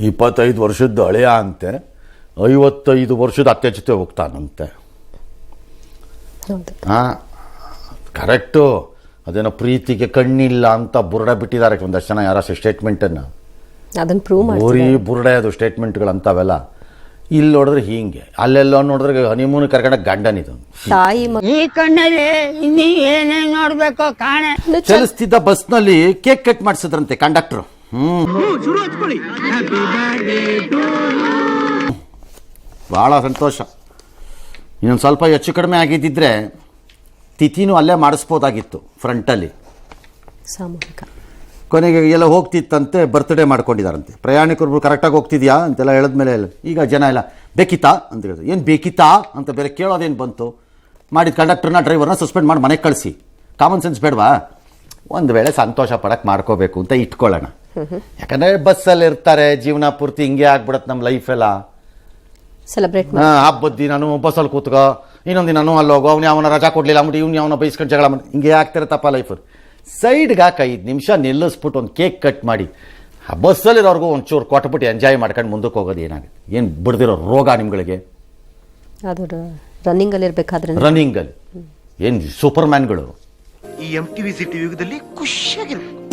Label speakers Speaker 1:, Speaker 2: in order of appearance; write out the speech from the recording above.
Speaker 1: ಇಪ್ಪತ್ತೈದು ವರ್ಷದ ಹಳೆಯ ಅಂತೆ ಐವತ್ತೈದು ವರ್ಷದ ಅತ್ತೆ ಜೊತೆ ಹೋಗ್ತಾನಂತೆ.
Speaker 2: ಹೌದು.
Speaker 1: ಹಾಂ ಕರೆಕ್ಟು. ಅದೇನೋ ಪ್ರೀತಿಗೆ ಕಣ್ಣಿಲ್ಲ ಅಂತ ಬುರುಡ ಬಿಟ್ಟಿದ್ದಾರೆ ಒಂದಷ್ಟು ಜನ ಯಾರ ಸ್ಟೇಟ್ಮೆಂಟನ್ನು.
Speaker 2: ಅದನ್ನು ಪ್ರೂವ್ ಬರೀ
Speaker 1: ಬುರುಡೆ ಅದು ಸ್ಟೇಟ್ಮೆಂಟ್ಗಳು ಅಂತಾವೆಲ್ಲ ಇಲ್ಲಿ ನೋಡಿದ್ರೆ ಹೀಗೆ. ಅಲ್ಲೆಲ್ಲ ನೋಡಿದ್ರೆ ಹನಿಮೂನ್ ಕರ್ಕೊಂಡ ಗಂಡನಿದು
Speaker 2: ತಾಯಿ
Speaker 3: ಈ ಕಣ್ಣಲ್ಲಿ ಇನ್ನೀ ಏನೇನು ನೋಡ್ಬೇಕೋ ಕಾಣೆ.
Speaker 1: ಚಲಿಸ್ತಿದ್ದ ಬಸ್ನಲ್ಲಿ ಕೇಕ್ ಕಟ್ ಮಾಡಿಸಿದ್ರಂತೆ ಕಂಡಕ್ಟ್ರು. ಬಹಳ ಸಂತೋಷ. ಇನ್ನೊಂದು ಸ್ವಲ್ಪ ಹೆಚ್ಚು ಕಡಿಮೆ ಆಗಿದ್ದಿದ್ರೆ ತಿಥಿನೂ ಅಲ್ಲೇ ಮಾಡಿಸ್ಬೋದಾಗಿತ್ತು ಫ್ರಂಟಲ್ಲಿ
Speaker 2: ಸಾಮೂಹಿಕ.
Speaker 1: ಕೊನೆಗೆ ಎಲ್ಲ ಹೋಗ್ತಿತ್ತಂತೆ ಬರ್ತ್ಡೇ ಮಾಡ್ಕೊಂಡಿದ್ದಾರಂತೆ ಪ್ರಯಾಣಿಕರು ಕರೆಕ್ಟಾಗಿ ಹೋಗ್ತಿದ್ಯಾ ಅಂತೆಲ್ಲ ಹೇಳಿದ್ಮೇಲೆ ಎಲ್ಲ ಈಗ ಜನ ಎಲ್ಲ ಬೇಕಿತ್ತಾ? ಅಂತ ಹೇಳಿದ್ರು ಏನು ಬೇಕಿತ್ತಾ? ಅಂತ ಬೇರೆ ಕೇಳೋದೇನು ಬಂತು? ಮಾಡಿದ ಕಂಡಕ್ಟರ್ನ ಡ್ರೈವರ್ನ ಸಸ್ಪೆಂಡ್ ಮಾಡಿ ಮನೆಗೆ ಕಳಿಸಿ. ಕಾಮನ್ ಸೆನ್ಸ್ ಬೇಡವಾ? ಒಂದು ವೇಳೆ ಸಂತೋಷ ಪಡಕ್ಕೆ ಮಾಡ್ಕೋಬೇಕು ಅಂತ ಇಟ್ಕೊಳ್ಳೋಣ. ಯಾಕಂದರೆ ಬಸ್ಸಲ್ಲಿ ಇರ್ತಾರೆ ಜೀವನ ಪೂರ್ತಿ ಹಿಂಗೆ ಆಗ್ಬಿಡತ್ತೆ ನಮ್ಮ ಎಲ್ಲ.
Speaker 2: ಸೆಲೆಬ್ರೇಟ್
Speaker 1: ಹಾ, ಹಬ್ಬದ ದಿನಾನು ಬಸ್ಸಲ್ಲಿ ಕೂತ್ಕೋ ಇನ್ನೊಂದು ದಿನಾನು ಅಲ್ಲಿ ಹೋಗೋ ಅವ್ನು ಯಾವನ ರಜಾ ಕೊಡ್ಲಿಲ್ಲ ಅಂದ್ಬಿಟ್ಟು ಇವ್ನು ಯಾವನ ಬೈಸ್ಕೊಂಡು ಜಗಳ ಮಾಡಿ ಹಿಂಗೆ ಆಗ್ತಿರತ್ತಪ್ಪ ಲೈಫ್ ಸೈಡ್ಗೆ ಹಾಕ ಐದು ನಿಮಿಷ ನಿಲ್ಲಿಸ್ಬಿಟ್ಟು ಒಂದು ಕೇಕ್ ಕಟ್ ಮಾಡಿ ಆ ಬಸ್ಸಲ್ಲಿರೋರ್ಗೂ ಒಂಚೂರು ಕೊಟ್ಬಿಟ್ಟು ಎಂಜಾಯ್ ಮಾಡ್ಕೊಂಡು ಮುಂದಕ್ಕೆ ಹೋಗೋದು ಏನಾಗುತ್ತೆ? ಏನು ಬಿಡ್ದಿರೋ ರೋಗ ನಿಮ್ಗಳಿಗೆ?
Speaker 2: ಅದು ರನ್ನಿಂಗ್ ಅಲ್ಲಿ ಇರ್ಬೇಕಾದ್ರೆ
Speaker 1: ರನ್ನಿಂಗಲ್ಲಿ ಏನು ಸೂಪರ್ ಮ್ಯಾನ್ಗಳು
Speaker 4: ಈ ಎಂ ಟಿವಿ ಸಿಟಿ ಯುಗದಲ್ಲಿ ಖುಷಿಯಾಗಿರ್ಬೇಕು.